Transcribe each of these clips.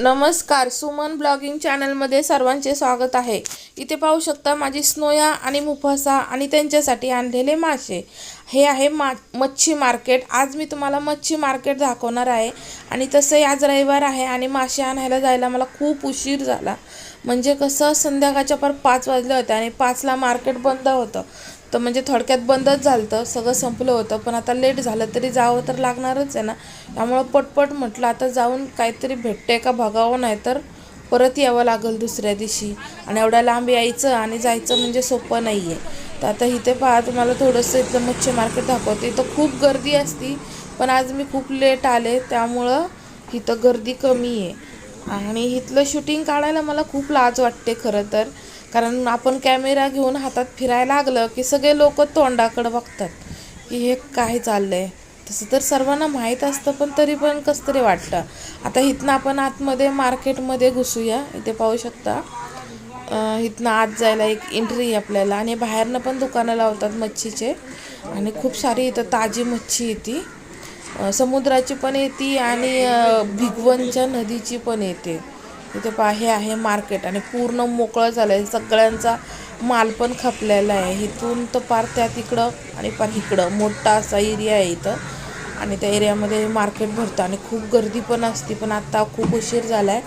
नमस्कार सुमन ब्लॉगिंग चॅनलमध्ये सर्वांचे स्वागत आहे. इथे पाहू शकता माझी स्नोया आणि मुफासा आणि त्यांच्यासाठी आणलेले मासे. हे आहे मा मच्छी मार्केट. आज मी तुम्हाला मच्छी मार्केट दाखवणार आहे. आणि तसंही आज रविवार आहे आणि मासे आणायला जायला मला खूप उशीर झाला. म्हणजे कसं संध्याकाळच्या पर पाच वाजले होते आणि पाचला मार्केट बंद होतं. तर म्हणजे थोडक्यात बंदच झालं होतं सगळं संपलं होतं. पण आता लेट झालं तरी जावं तर लागणारच आहे ना. त्यामुळं पटपट म्हटलं आता जाऊन काहीतरी भेटते का बघावं नाही तर परत यावं लागेल दुसऱ्या दिवशी. आणि एवढ्या लांब यायचं आणि जायचं म्हणजे सोपं नाही आहे तर आता इथे पहा तुम्हाला थोडंसं इथलं मच्छी मार्केट दाखवते. इथं खूप गर्दी असती पण आज मी खूप लेट आले त्यामुळं इथं गर्दी कमी आहे. आणि इथलं शूटिंग काढायला मला खूप लाज वाटते खरं तर. कारण आपण कॅमेरा घेऊन हातात फिरायला लागलं की सगळे लोक तोंडाकडं बघतात की हे काय चाललं आहे तसं तर सर्वांना माहीत असतं पण तरी पण कसं तरी वाटतं. आता इथनं आपण आतमध्ये मार्केटमध्ये घुसूया. इथे पाहू शकता. इथनं आत जायला एक एंट्री आपल्याला. आणि बाहेरनं पण दुकानं लावतात मच्छीचे. आणि खूप सारी इथं ताजी मच्छी येते. समुद्राची पण येते आणि अ, भिगवणच्या नदीची पण येते. इथे पहा हे आहे मार्केट. आणि पूर्ण मोकळं झालं आहे सगळ्यांचा माल पण खपलेला आहे. इथून तर पार त्या तिकडं आणि पार इकडं मोठा असा एरिया आहे इथं. आणि त्या एरियामध्ये मार्केट भरतं आणि खूप गर्दी पण असते पण आत्ता खूप उशीर झाला आहे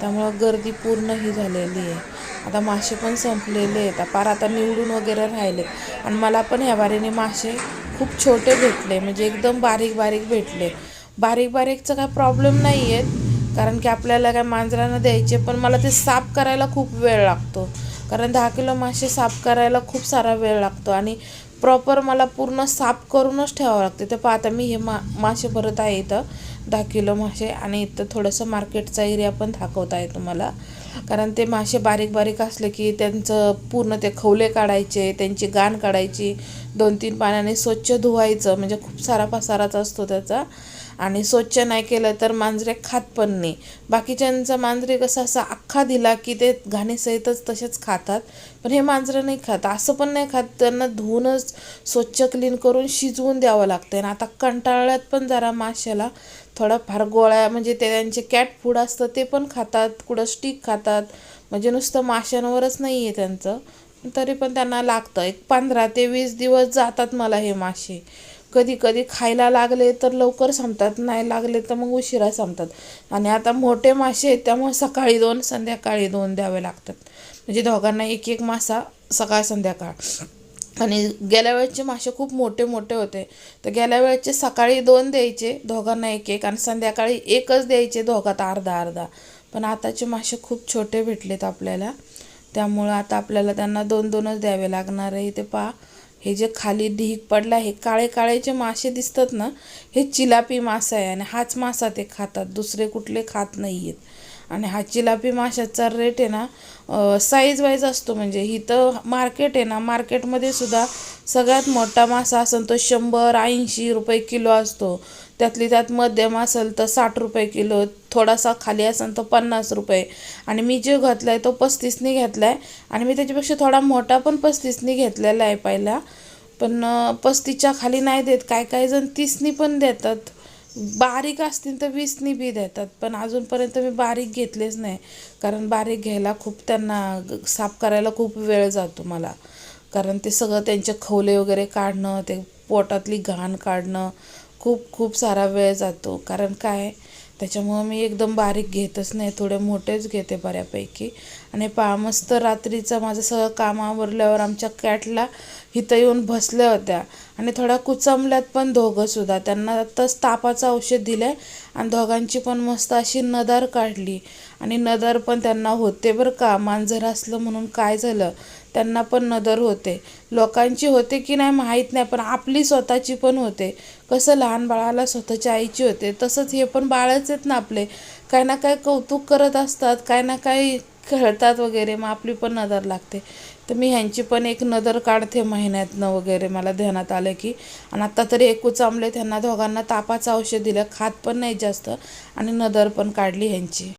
त्यामुळं गर्दी पूर्ण ही झालेली आहे. आता मासे पण संपलेले आहेत. फार आता निवडून वगैरे राहिले आणि मला पण ह्या बारीने मासे खूप छोटे भेटले. म्हणजे एकदम बारीक बारीक भेटले. बारीक बारीकचा काय प्रॉब्लेम नाही आहेत कारण की आपल्याला काय मांजरांना द्यायचे पण मला ते साफ करायला खूप वेळ लागतो. कारण दहा किलो मासे साफ करायला खूप सारा वेळ लागतो. आणि प्रॉपर मला पूर्ण साफ करूनच ठेवावं लागते. तर पाहता मी हे मा मासे भरत आहे इथं. दहा किलो मासे आणि इथं थोडंसं मार्केटचा एरिया पण दाखवत आहे तुम्हाला कारण ते मासे बारीक बारीक असले की त्यांचं पूर्ण ते खवले काढायचे त्यांची गाण काढायची दोन तीन पाण्याने स्वच्छ धुवायचं म्हणजे खूप सारा पसाराच असतो त्याचा. आणि स्वच्छ नाही केलं तर मांजरे खात पण नाही. बाकीच्यांचा मांजरे कसं असा अख्खा दिला की ते घाणीसहितच तसेच खातात. पण हे मांजरं नाही खात. असं पण नाही खात. त्यांना धुवूनच स्वच्छ क्लीन करून शिजवून द्यावं लागतं आणि आता कंटाळ्यात पण जरा माशाला थोडंफार गोळ्या म्हणजे ते त्यांचे कॅट फूड असतं ते पण खातात. कुठं स्टिक खातात. म्हणजे नुसतं माशांवरच नाही आहे त्यांचं. तरी पण त्यांना लागतं. एक पंधरा ते वीस दिवस जातात मला हे मासे. कधी कधी खायला लागले तर लवकर संपतात नाही लागले तर मग उशिरा संपतात. आणि आता मोठे मासे आहेत त्यामुळे सकाळी दोन संध्याकाळी दोन द्यावे लागतात. म्हणजे दोघांना एक एक मासा सकाळ संध्याकाळ. आणि गेल्या वेळेचे मासे खूप मोठे मोठे होते. तर गेल्या वेळेचे सकाळी दोन द्यायचे दोघांना एक एक. आणि संध्याकाळी एकच द्यायचे दोघात अर्धा अर्धा. पण आताचे मासे खूप छोटे भेटलेत आपल्याला. त्यामुळं आता आपल्याला त्यांना दोन दोनच द्यावे लागणार आहे. ते पहा. हे जे खाली ढीग पडला हे काळे काळे जे मासे दिसतात ना हे चिलापी मासा आहे आणि हाच मासा ते खातात. दुसरे कुठले खात नाही आहेत आणि हा चिलापी माशाचा रेट आहे ना साईज वाईज असतो. म्हणजे इथं मार्केट आहे ना मार्केटमध्ये सुद्धा सगळ्यात मोठा मासा असेल तो शंभर ऐंशी रुपये किलो असतो. त्यातली त्यात मध्यम असेल तर साठ रुपये किलो थोडासा खाली असेल तर पन्नास रुपये. आणि मी जो घातला आहे तो पस्तीसनी घेतला आहे आणि मी त्याच्यापेक्षा थोडा मोठा पण पस्तीसनी घेतलेला आहे पहिला. पण पस्तीसच्या खाली नाही देत. काय काय जण तीसनी पण देतात. बारीक असतील तर वीसनी बी देतात. पण अजूनपर्यंत मी बारीक घेतलेच नाही. कारण बारीक घ्यायला खूप त्यांना ग- साफ करायला खूप वेळ जातो मला. कारण ते सगळं त्यांचे खवले वगैरे काढणं ते पोटातली घाण काढणं खूप खूप सारा वेळ जातो. कारण काय? त्याच्यामुळं मी एकदम बारीक घेतच नाही थोडे मोठेच घेते बऱ्यापैकी. आणि पा मस्त रात्रीचं माझं सगळं काम आवरल्यावर आमच्या कॅटला इथं येऊन बसल्या होत्या. आणि थोड्या कुचंबल्यात पण दोघंसुद्धा त्यांना आत्ताच तापाचं औषध दिलं आहे आणि दोघांची पण मस्त अशी नदार काढली. आणि नदर पण त्यांना होते बरं का. मांजर असलं म्हणून काय झालं? त्यांना पण नदर होते. लोकांची होते की नाही माहीत नाही पण आपली स्वतःची पण होते. कसं लहान बाळाला स्वतःच्या आईची होते. तसंच हे पण बाळच आहेत ना आपले. काय ना काय कौतुक करत असतात. काय ना काय खेळतात वगैरे. मग आपली पण नजर लागते. तर मी ह्यांची पण एक नजर काढते महिन्यातनं वगैरे मला ध्यानात आलं की. आणि आत्ता तरी एकूच आमले त्यांना दोघांना तापाचं औषध दिलं खात पण नाही जास्त. आणि नजर पण काढली ह्यांची.